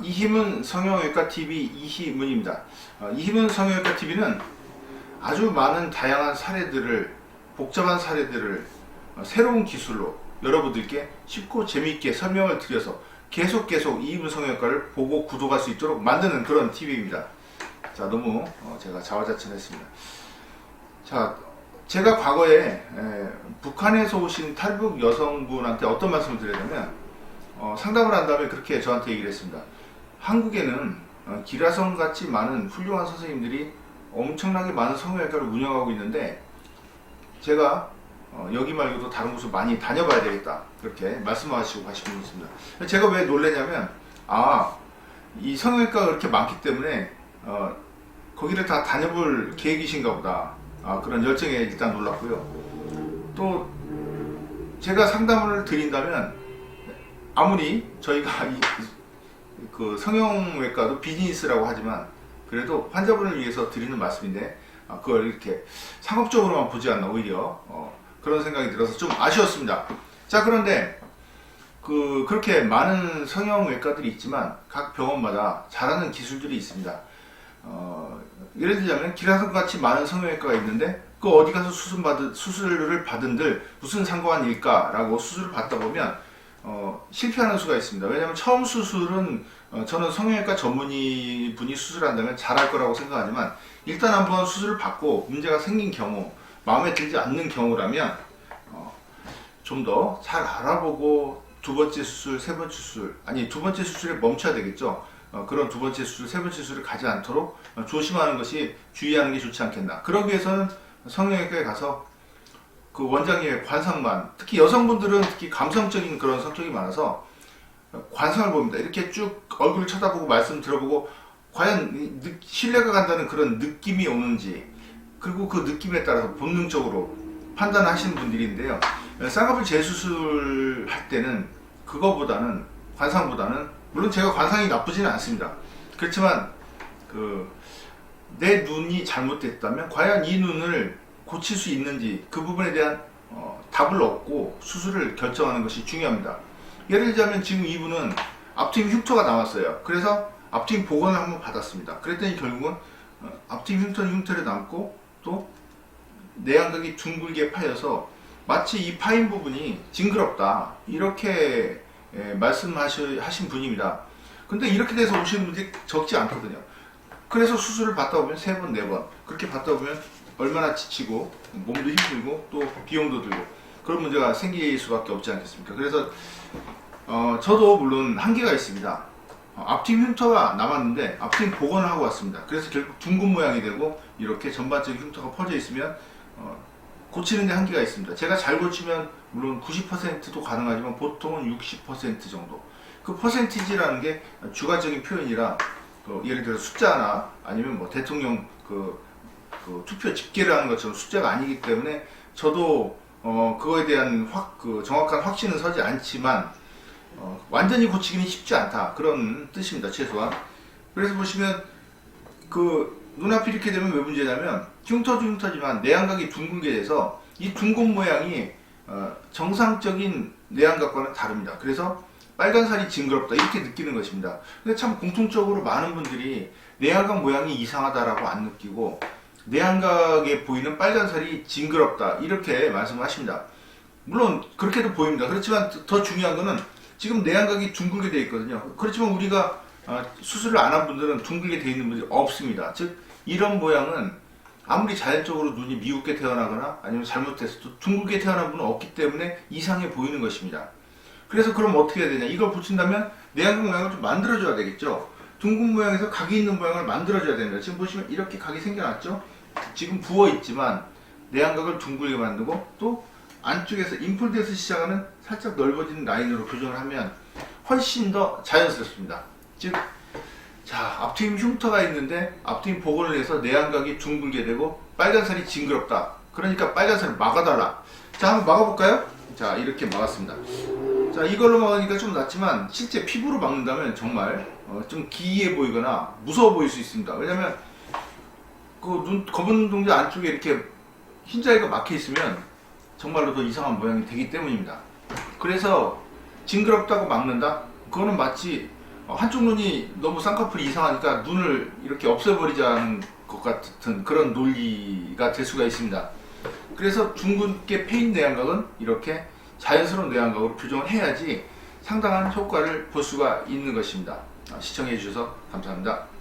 이희문 성형외과 TV 이희문입니다. 어, 이희문 성형외과 TV는 아주 많은 다양한 사례들을 복잡한 사례들을 어, 새로운 기술로 여러분들께 쉽고 재미있게 설명을 드려서 계속 계속 이희문 성형외과를 보고 구독할 수 있도록 만드는 그런 TV입니다. 자 너무 어, 제가 자화자찬했습니다. 자 제가 과거에 에, 북한에서 오신 탈북 여성분한테 어떤 말씀을 드렸냐면 어, 상담을 한 다음에 그렇게 저한테 얘기를 했습니다. 한국에는 어, 기라성 같이 많은 훌륭한 선생님들이 엄청나게 많은 성형외과를 운영하고 있는데 제가 어, 여기 말고도 다른 곳을 많이 다녀봐야 되겠다 그렇게 말씀하시고 분이 있습니다. 제가 왜 놀래냐면 아 이 성형외과가 그렇게 많기 때문에 어, 거기를 다 다녀볼 계획이신가 보다 아, 그런 열정에 일단 놀랐고요. 또 제가 상담을 드린다면 아무리 저희가 이, 그 성형외과도 비즈니스라고 하지만 그래도 환자분을 위해서 드리는 말씀인데 아, 그걸 이렇게 상업적으로만 보지 않나 오히려 어, 그런 생각이 들어서 좀 아쉬웠습니다. 자 그런데 그 그렇게 많은 성형외과들이 있지만 각 병원마다 잘하는 기술들이 있습니다. 어, 예를 들자면 기라성 같이 많은 성형외과가 있는데 그 어디 가서 수술 받은 수술을 받은들 무슨 상관일까라고 수술을 받다 보면 어, 실패하는 수가 있습니다. 왜냐하면 처음 수술은 어, 저는 성형외과 전문의 분이 수술한다면 잘할 거라고 생각하지만 일단 한번 수술을 받고 문제가 생긴 경우 마음에 들지 않는 경우라면 어, 좀 더 잘 알아보고 두 번째 수술, 세 번째 수술 아니 두 번째 수술에 멈춰야 되겠죠. 어, 그런 두 번째 수술, 세 번째 수술을 가지 않도록 어, 조심하는 것이 주의하는 게 좋지 않겠나. 그러기 위해서는 성형외과에 가서 그 원장님의 관상만 특히 여성분들은 특히 감성적인 그런 성격이 많아서 관상을 봅니다. 이렇게 쭉 얼굴을 쳐다보고 말씀 들어보고 과연 신뢰가 간다는 그런 느낌이 오는지 그리고 그 느낌에 따라서 본능적으로 판단하시는 분들인데요. 쌍꺼풀 재수술 할 때는 그거보다는 관상보다는 물론 제가 관상이 나쁘지는 않습니다. 그렇지만 그 내 눈이 잘못됐다면 과연 이 눈을 고칠 수 있는지 그 부분에 대한 어, 답을 얻고 수술을 결정하는 것이 중요합니다. 예를 들자면 지금 이분은 앞트임 흉터가 나왔어요. 그래서 앞트임 복원을 한번 받았습니다. 그랬더니 결국은 어, 앞트임 흉터는 흉터를 남고 또 내안각이 둥글게 파여서 마치 이 파인 부분이 징그럽다 이렇게 예, 말씀하신 분입니다. 근데 이렇게 돼서 오시는 분들이 적지 않거든요. 그래서 수술을 받다 보면 세 번, 네 번 그렇게 받다 보면 얼마나 지치고 몸도 힘들고 또 비용도 들고 그런 문제가 생길 수밖에 없지 않겠습니까? 그래서 어, 저도 물론 한계가 있습니다. 어, 앞팀 흉터가 남았는데 앞팀 복원을 하고 왔습니다. 그래서 결국 둥근 모양이 되고 이렇게 전반적인 흉터가 퍼져 있으면 어, 고치는 데 한계가 있습니다. 제가 잘 고치면 물론 90%도 가능하지만 보통은 60% 정도. 그 퍼센티지라는 게 주관적인 표현이라 그 예를 들어 숫자나 아니면 뭐 대통령 그, 그 투표 집계를 하는 것처럼 숫자가 아니기 때문에 저도 어, 그거에 대한 확, 그 정확한 확신은 서지 않지만 어, 완전히 고치기는 쉽지 않다. 그런 뜻입니다. 최소한. 그래서 보시면 그 눈앞이 이렇게 되면 왜 문제냐면 흉터도 흉터지만 내안각이 둥글게 돼서 이 둥근 모양이 어, 정상적인 내안각과는 다릅니다. 그래서 빨간 살이 징그럽다. 이렇게 느끼는 것입니다. 근데 참 공통적으로 많은 분들이 내안각 모양이 이상하다라고 안 느끼고 내 안각에 보이는 빨간 살이 징그럽다 이렇게 말씀하십니다 물론 그렇게도 보입니다 그렇지만 더 중요한 거는 지금 내 안각이 둥글게 되어 있거든요. 그렇지만 우리가 어, 수술을 안 한 분들은 둥글게 되어 있는 분들이 없습니다. 즉 이런 모양은 아무리 자연적으로 눈이 미웃게 태어나거나 아니면 잘못됐어도 둥글게 태어난 분은 없기 때문에 이상해 보이는 것입니다. 그래서 그럼 어떻게 해야 되냐? 이걸 붙인다면 내안각 모양을 좀 만들어줘야 되겠죠. 둥근 모양에서 각이 있는 모양을 만들어줘야 됩니다. 지금 보시면 이렇게 각이 생겨났죠? 지금 부어 있지만 내안각을 둥글게 만들고 또 안쪽에서 인폴드에서 시작하는 살짝 넓어진 라인으로 교정을 하면 훨씬 더 자연스럽습니다. 즉, 자, 앞트임 흉터가 있는데 앞트임 복원을 해서 내안각이 둥글게 되고 빨간살이 징그럽다. 그러니까 빨간살을 막아달라. 자, 한번 막아볼까요? 자, 이렇게 막았습니다. 자, 이걸로 막으니까 좀 낫지만 실제 피부로 막는다면 정말 어, 좀 기이해 보이거나 무서워 보일 수 있습니다. 왜냐면 그 눈, 검은 동자 안쪽에 이렇게 흰자리가 막혀 있으면 정말로 더 이상한 모양이 되기 때문입니다. 그래서 징그럽다고 막는다? 그거는 마치 어, 한쪽 눈이 너무 쌍꺼풀이 이상하니까 눈을 이렇게 없애버리자는 것 같은 그런 논리가 될 수가 있습니다. 그래서 둥근게 패인 내양각은 이렇게 자연스러운 내양각으로 교정을 해야지 상당한 효과를 볼 수가 있는 것입니다. 아, 시청해 주셔서 감사합니다.